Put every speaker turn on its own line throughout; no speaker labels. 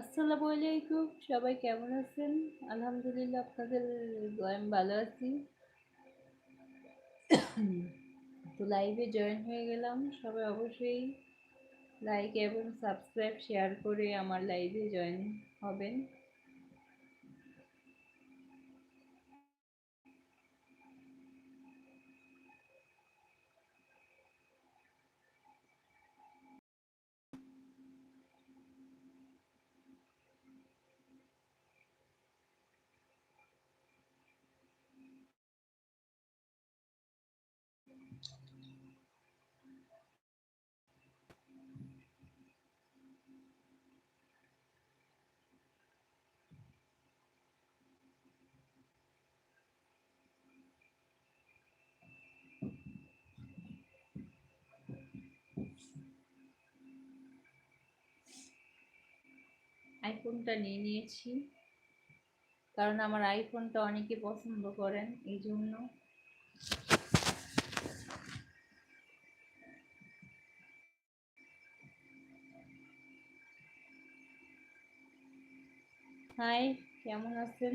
আসসালামু আলাইকুম, সবাই কেমন আছেন? আলহামদুলিল্লাহ আপনাদের আমি ভালো আছি। তো লাইভে জয়েন হয়ে গেলাম। সবাই অবশ্যই লাইক এবং সাবস্ক্রাইব শেয়ার করে আমার লাইভে জয়েন হবেন। আইফোনটা নিয়ে নিয়েছি। কারণ আমার আইফোনটা অনেকে পছন্দ করেন এই জন্য। হাই কেমন আছেন?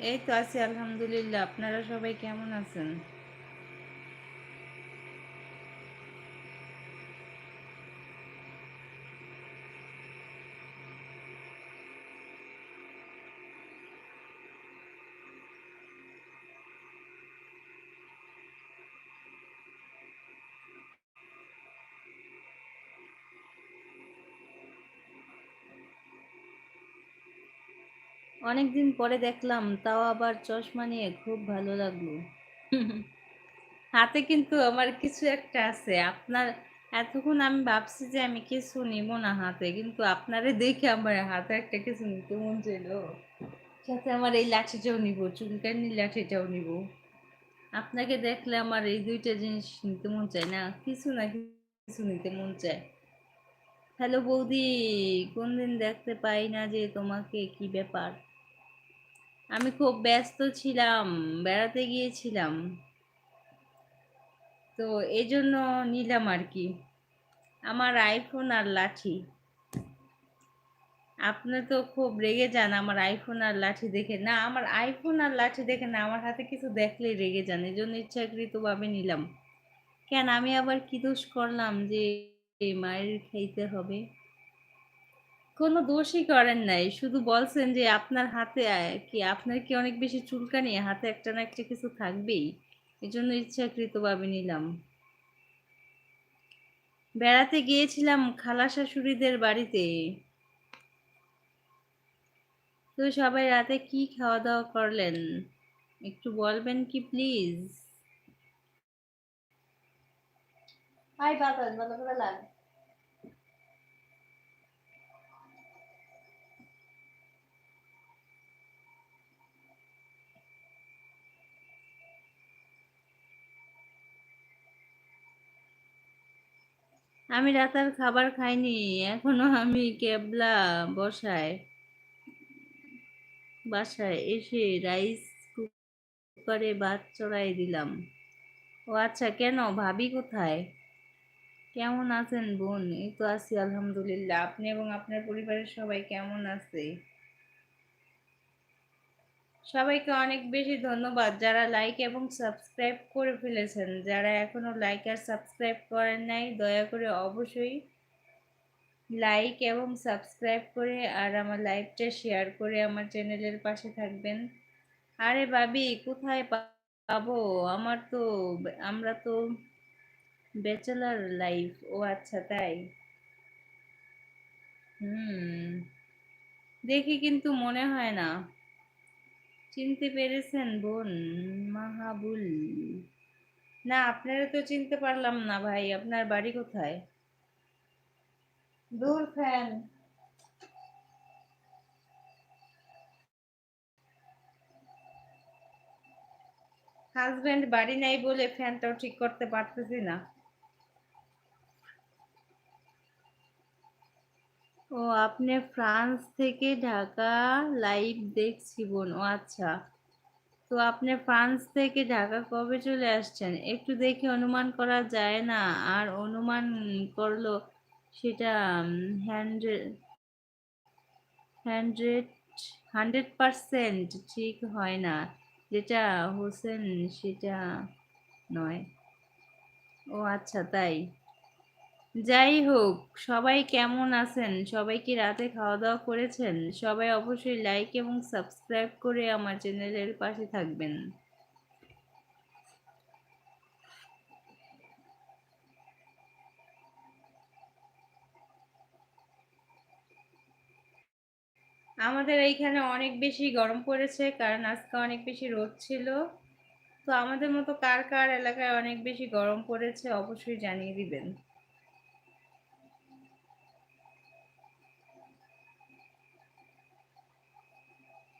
এই তো আছি আলহামদুলিল্লাহ। আপনারা সবাই কেমন আছেন? অনেকদিন পরে দেখলাম, তাও আবার চশমা নিয়ে খুব ভালো লাগল। হাতে কিন্তু আমার কিছু একটা আছে। আপনার, এতক্ষণ আমি ভাবছি যে আমি কিছু নিব না হাতে, কিন্তু আপনারে দেখে আমার হাতে একটা কিছু নিতে মন চাইল। সাথে আমার এই লাঠিটাও নিব, চুলকানি লাঠিটাও নিব। আপনাকে দেখলে আমার এই দুইটা জিনিস নিতে মন চায় না, কিছু না কিছু নিতে মন চায়। হ্যালো বৌদি কোন দিন দেখতে পাই না যে তোমাকে, কি ব্যাপার? আমি খুব ব্যস্ত ছিলাম, বেড়াতে গিয়েছিলাম। তো এই জন্য নিলাম আর কি। আমার আইফোন আর লাঠি। আপনি তো খুব রেগে যান আমার আইফোন আর লাঠি দেখে। না, আমার আইফোন আর লাঠি দেখে না, আমার হাতে কিছু দেখলেই রেগে যান। এই জন্য ইচ্ছাকৃতভাবে নিলাম। কেন, আমি আবার কি দোষ করলাম যে মায়ের খাইতে হবে? কোনো দোষই করেন নাই। শুধু বলছেন যে আপনার হাতে কি আপনার কি অনেক বেশি চুলকানি? হাতে একটা না একটা কিছু থাকবেই। এই জন্য ইচ্ছাকৃতভাবে নিলাম। বেড়াতে গিয়েছিলাম খালা শাশুড়িদের বাড়িতে। তো সবাই রাতে কি খাওয়া দাওয়া করলেন? একটু বলবেন কি প্লিজ হাই বাতাস ভালো করে লাগ। আমি রাতের খাবার খাইনি, এখনও আমি কেবলা বসায়, বাসায় এসে রাইস কুকারে ভাত চড়াই দিলাম। ও আচ্ছা কেন? ভাবি কোথায়? কেমন আছেন বোন? এই তো আছি, আলহামদুলিল্লাহ। আপনি এবং আপনার পরিবারের সবাই কেমন আছে? সবাইকে অনেক বেশি ধন্যবাদ যারা লাইক এবং সাবস্ক্রাইব করে ফেলেছেন। যারা এখনও লাইক আর সাবস্ক্রাইব করেন নাই, দয়া করে অবশ্যই লাইক এবং সাবস্ক্রাইব করে আর আমার লাইভটা শেয়ার করে আমার চ্যানেলের পাশে থাকবেন। আরে ভাবি, কোথায় পাবো? আমার তো, আমরা তো ব্যাচেলার লাইফ ও আচ্ছা তাই? হুম, দেখি কিন্তু মনে হয় না। চিনতে পেরেছেন বোন? মাহাবুল। না আপনারা তো চিনতে পারলাম না ভাই। আপনার বাড়ি কোথায়? দূর ফ্যান। হাজব্যান্ড বাড়ি নাই বলে ফ্যানটাও ঠিক করতে পারতেছি না। ও, আপনি ফ্রান্স থেকে ঢাকা লাইভ দেখছি বোন, ও আচ্ছা। তো আপনি ফ্রান্স থেকে ঢাকা কবে চলে আসছেন? একটু দেখে অনুমান করা যায় না? আর অনুমান করল সেটা হান্ড্রেড হান্ড্রেড হান্ড্রেড পারসেন্ট ঠিক হয় না। যেটা হোসেন, সেটা নয়। ও আচ্ছা তাই। যাই হোক, সবাই কেমন আছেন? সবাই কি রাতে খাওয়া দাওয়া করেছেন? সবাই অবশ্যই লাইক এবং সাবস্ক্রাইব করে আমার চ্যানেলের পাশে থাকবেন। আমাদের এইখানে অনেক বেশি গরম পড়েছে, কারণ আজকে অনেক বেশি রোদ ছিল। তো আমাদের মতো কার কার এলাকায় অনেক বেশি গরম পড়েছে, অবশ্যই জানিয়ে দিবেন।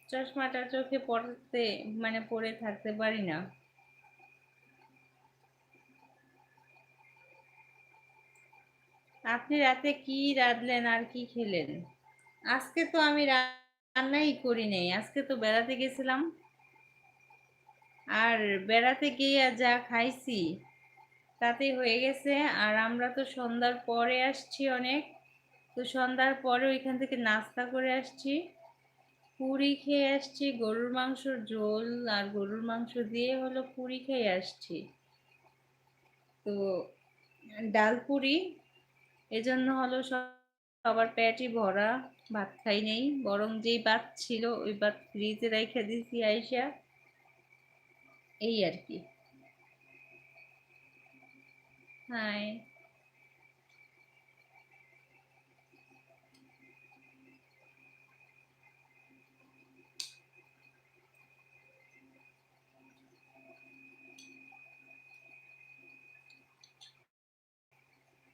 চশমাটা চোখে পড়তে মানে পরে থাকতে পারি না। আপনি রাতে কি রাঁধলেন আর কি খেলেন? আজকে তো আমি রান্নাই করি নাই, আজকে তো বেড়াতে গেছিলাম। আর বেড়াতে গিয়ে যা খাইছি, তাতে হয়ে গেছে, আর আমরা তো সন্ধ্যার পরে আসছি অনেক। তো সন্ধ্যার পরে ওইখান থেকে নাস্তা করে আসছি। পুরি খেয়ে আসছি, গরুর মাংসর ঝোল আর গরুর মাংস দিয়ে হলো পুরি খেয়ে আসছি। তো ডাল পুরি, এজন্য হলো সবার পেটই ভরা, ভাত খাই নেই। বরং যেই ভাত ছিল, ওই ভাত ফ্রিজে রেখে দিছি আইসা। এই আর কি। হাই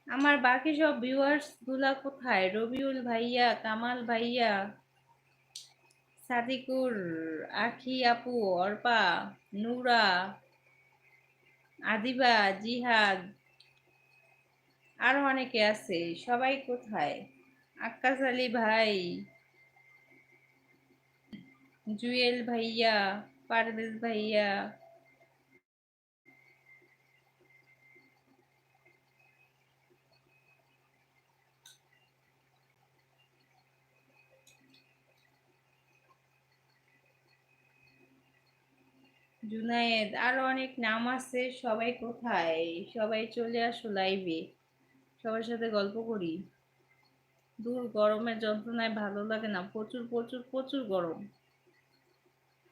আমার বাকি সব ভিউয়ার্সগুলা কোথায়? রবিউল ভাইয়া, কামাল ভাইয়া, সাদিকুর, আখি আপু, অর্পা, নুরা, আদিবা, জিহাদ, আরও অনেকে আছে। সবাই কোথায়? আক্কাস আলী ভাই, জুয়েল ভাইয়া, পারভেজ ভাইয়া জুনায়েদ, আরও অনেক নাম আছে, সবাই কোথায়? সবাই চলে আসো লাইভে সবার সাথে গল্প করি। দূর গরমের যন্ত্রণায় ভালো লাগে না। প্রচুর প্রচুর প্রচুর গরম।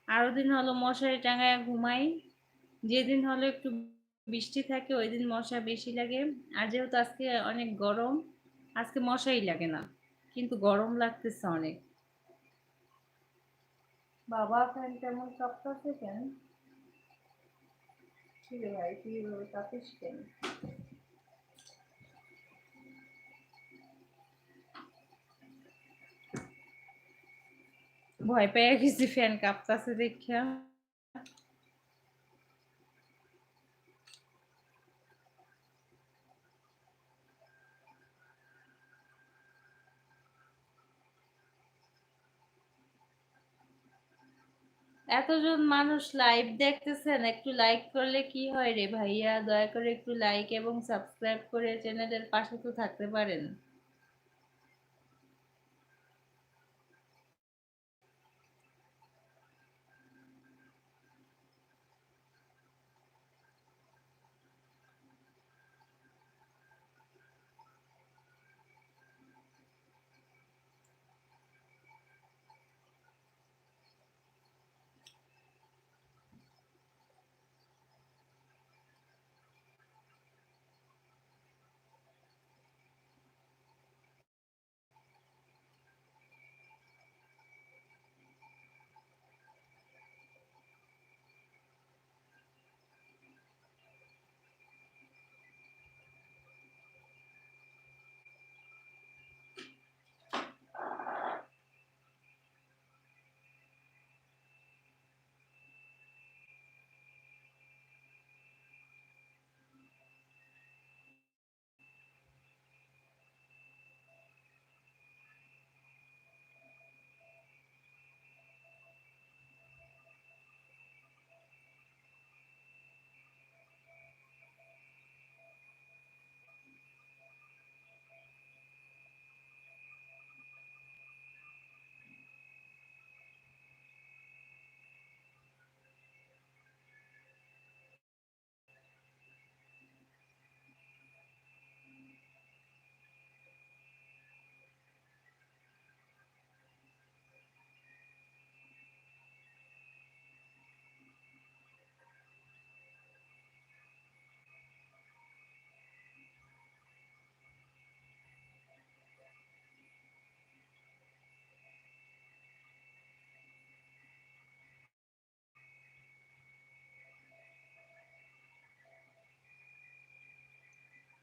আরও দিন হলো মশারি টাঙায় ঘুমাই। যেদিন হলো একটু বৃষ্টি থাকে, ওই দিন মশা বেশি লাগে। আর যেহেতু আজকে অনেক গরম, আজকে মশাই লাগে না। কিন্তু গরম লাগতেছে অনেক। বাবা ফ্যান কেমন? কাঁপতেছে কেন? ঠিক ভাই তুই কাঁপিস কেন ভয় পেয়ে গেছি ফ্যান কাঁপতাছে দেখা এতজন মানুষ লাইভ দেখতেছেন, একটু লাইক করলে কি হয় রে ভাইয়া? দয়া করে একটু লাইক এবং সাবস্ক্রাইব করে চ্যানেলের পাশে তো থাকতে পারেন।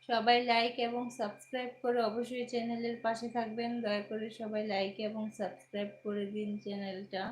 সবাই লাইক এবং সাবস্ক্রাইব করে অবশ্যই চ্যানেলের পাশে থাকবেন। দয়া করে সবাই লাইক এবং সাবস্ক্রাইব করে দিন চ্যানেলটা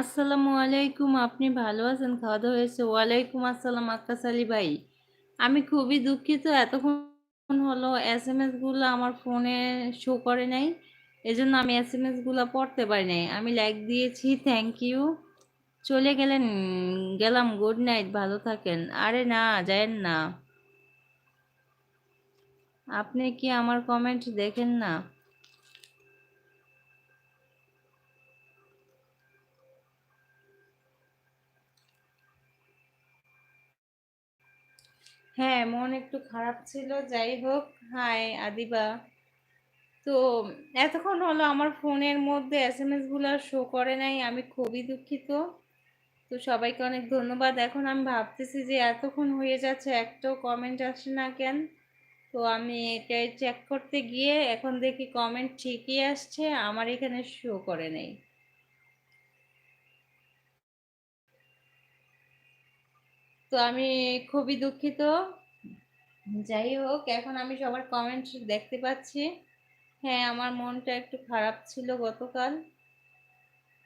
আসসালামু আলাইকুম, আপনি ভালো আছেন? খাওয়া দাওয়া হয়েছে। ওয়ালাইকুম আসসালাম আক্কাস আলী ভাই। আমি খুবই দুঃখিত, এতক্ষণ হলো এস এম এসগুলো আমার ফোনে শো করে নাই, এজন্য আমি এস এম এসগুলো পড়তে পারি নাই। আমি লাইক দিয়েছি থ্যাংক ইউ চলে গেলেন, গেলাম গুড নাইট ভালো থাকেন। আরে না, যায়েন না। আপনি কি আমার কমেন্ট দেখেন না? হ্যাঁ মন একটু খারাপ ছিল, যাই হোক। হাই, আদিবা। তো এতক্ষণ হলো আমার ফোনের মধ্যে এস এম এসগুলো শো করে নাই, আমি খুবই দুঃখিত। তো সবাইকে অনেক ধন্যবাদ। এখন আমি ভাবতেছি যে এতক্ষণ হয়ে যাচ্ছে, একটাও কমেন্ট আসে না কেন? তো আমি এটাই চেক করতে গিয়ে এখন দেখি কমেন্ট ঠিকই আসছে, আমার এখানে শো করে নেই। তো আমি খুবই দুঃখিত। যাই হোক, এখন আমি সবার কমেন্ট দেখতে পাচ্ছি। হ্যাঁ আমার মনটা একটু খারাপ ছিল গতকাল।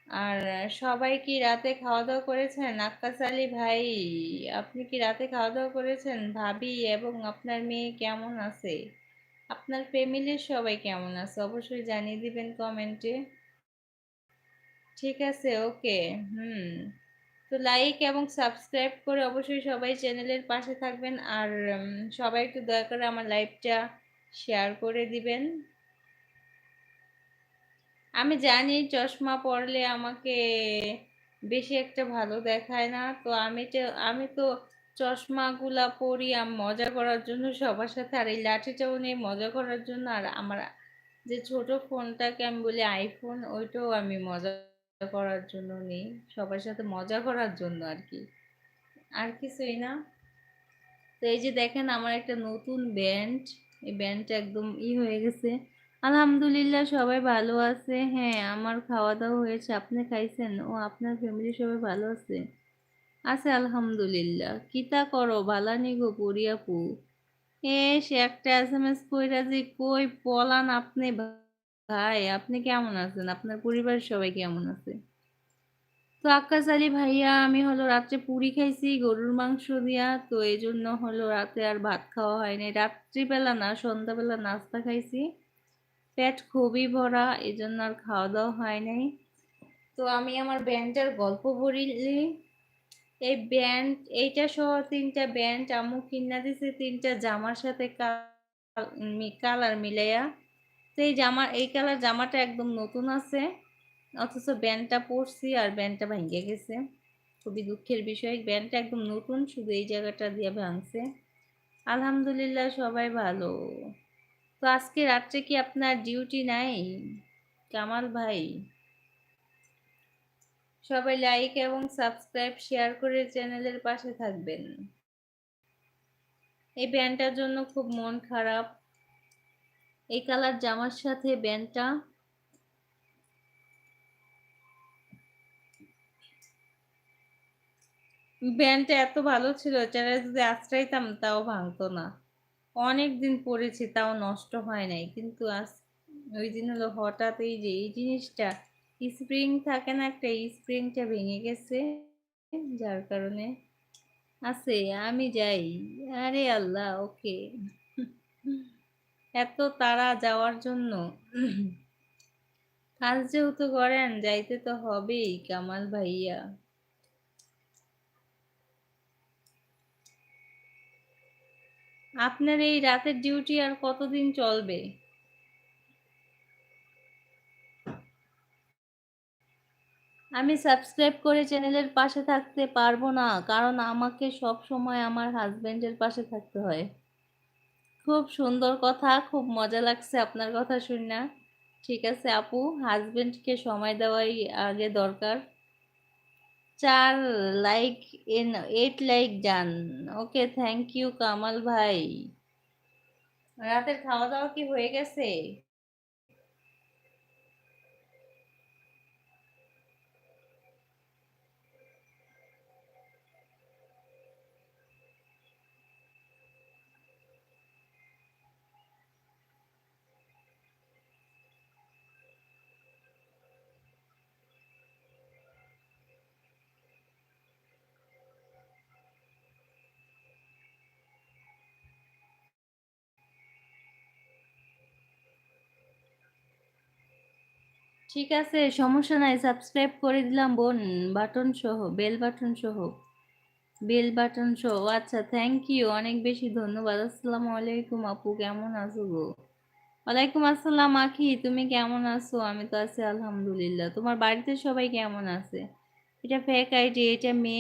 আর সবাই কি রাতে খাওয়া দাওয়া করেছেন? আক্কাস আলী ভাই, আপনি কি রাতে খাওয়া দাওয়া করেছেন? ভাবি এবং আপনার মেয়ে কেমন আছে? আপনার ফ্যামিলির সবাই কেমন আছে? অবশ্যই জানিয়ে দিবেন কমেন্টে ঠিক আছে ওকে হুম। তো লাইক এবং সাবস্ক্রাইব করে অবশ্যই সবাই চ্যানেলের পাশে থাকবেন। আর সবাই একটু দয়া করে আমার লাইভটা শেয়ার করে দিবেন। আমি জানি চশমা পরলে আমাকে বেশি একটা ভালো দেখায় না। তো আমি আমি তো চশমাগুলা পরি, আমি মজা করার জন্য সবার সাথে। আর এই লাঠিটাও নেই মজা করার জন্য। আর আমার যে ছোট ফোনটাকে আমি বলি আইফোন ওইটাও আমি মজা করার জন্য নেই, সবার সাথে মজা করার জন্য আর কি। আর কিছুই না। তো এই যে দেখেন আমার একটা নতুন ব্যান্ড এই ব্যান্ডটা একদম ই হয়ে গেছে। আলহামদুলিল্লাহ সবাই ভালো আছে। হ্যাঁ আমার খাওয়া দাওয়া হয়েছে। আপনি খাইছেন? ও আপনার ফ্যামিলি সবাই ভালো আছে? আছে আলহামদুলিল্লাহ। কিতা করো? বালানি গো পরিয়াপু এ সে একটা এস এম এস কইরা যে, কই পলান আপনি? ভাই, আপনি কেমন আছেন? আপনার পরিবারের সবাই কেমন আছে? তো আক্কাস আলী ভাইয়া, আমি হলো রাত্রে পুরি খাইছি, গরুর মাংস দিয়া। তো এই জন্য হলো রাতে আর ভাত খাওয়া হয়নি রাত্রিবেলা না, সন্ধ্যাবেলা নাস্তা খাইছি। পেট খুবই ভরা এই জন্য আর খাওয়া দাওয়া হয় নাই। তো আমি আমার ব্যান্ডটার গল্প বলিলি এই ব্যান্ড, এইটা সহ তিনটা ব্যান্ড আমু কিনা দিছে তিনটা জামার সাথে কালার মিলাইয়া। তো এই জামা, এই কালার জামাটা একদম নতুন আছে, অথচ ব্যান্ডটা পরছি আর ব্যান্ডটা ভেঙে গেছে। খুবই দুঃখের বিষয়, ব্যান্ডটা একদম নতুন, শুধু এই জায়গাটা দিয়ে ভাঙছে। আলহামদুলিল্লাহ সবাই ভালো। তো আজকে রাত্রে কি আপনার ডিউটি নাই? কামাল ভাই। সবাই লাইক এবং সাবস্ক্রাইব শেয়ার করে চ্যানেলের পাশে থাকবেন। এই ব্যান্ডটার জন্য খুব মন খারাপ। এই কালার জামার সাথে ব্যান্ডটা? ব্যান্ডটা এত ভালো ছিল যারা যদি আশ্রাইতাম তাও ভাঙতো না। অনেক দিন পরেছি, তাও নষ্ট হয় নাই। কিন্তু আজ ওই দিন হলো হঠাৎ এই যে, এই জিনিসটা, স্প্রিং থাকে না একটা স্প্রিংটা ভেঙে গেছে, যার কারণে আছে, আমি যাই। আরে আল্লাহ, ওকে। এত তারা যাওয়ার জন্য। কাজ যেহেতু করেন, যাইতে তো হবেই কামাল ভাইয়া। আপনার এই রাতের ডিউটি আর কতদিন চলবে? আমি সাবস্ক্রাইব করে চ্যানেলের পাশে থাকতে পারব না, কারণ আমাকে সব সময় আমার হাজবেন্ডের পাশে থাকতে হয়। খুব সুন্দর কথা, খুব মজা লাগছে আপনার কথা শুনে। ঠিক আছে আপু হাজবেন্ডকে সময় দেওয়াই আগে দরকার। চার লাইক এন এইট লাইক যান। ওকে থ্যাংক ইউ কামাল ভাই। রাতের খাওয়া দাওয়া কি হয়ে গেছে? ঠিক আছে, সমস্যা নাই সাবস্ক্রাইব করে দিলাম বোন বাটন সহ বেল বাটন সহ বেল বাটন সহ আচ্ছা থ্যাংক ইউ অনেক বেশি ধন্যবাদ, আসসালামু আলাইকুম আপু, কেমন আছো গো? ওয়ালাইকুম আসসালাম, আখি, তুমি কেমন আছো? আমি তো আছি, আলহামদুলিল্লাহ, তোমার বাড়িতে সবাই কেমন আছে? এটা ফেক আইডি এটা মেন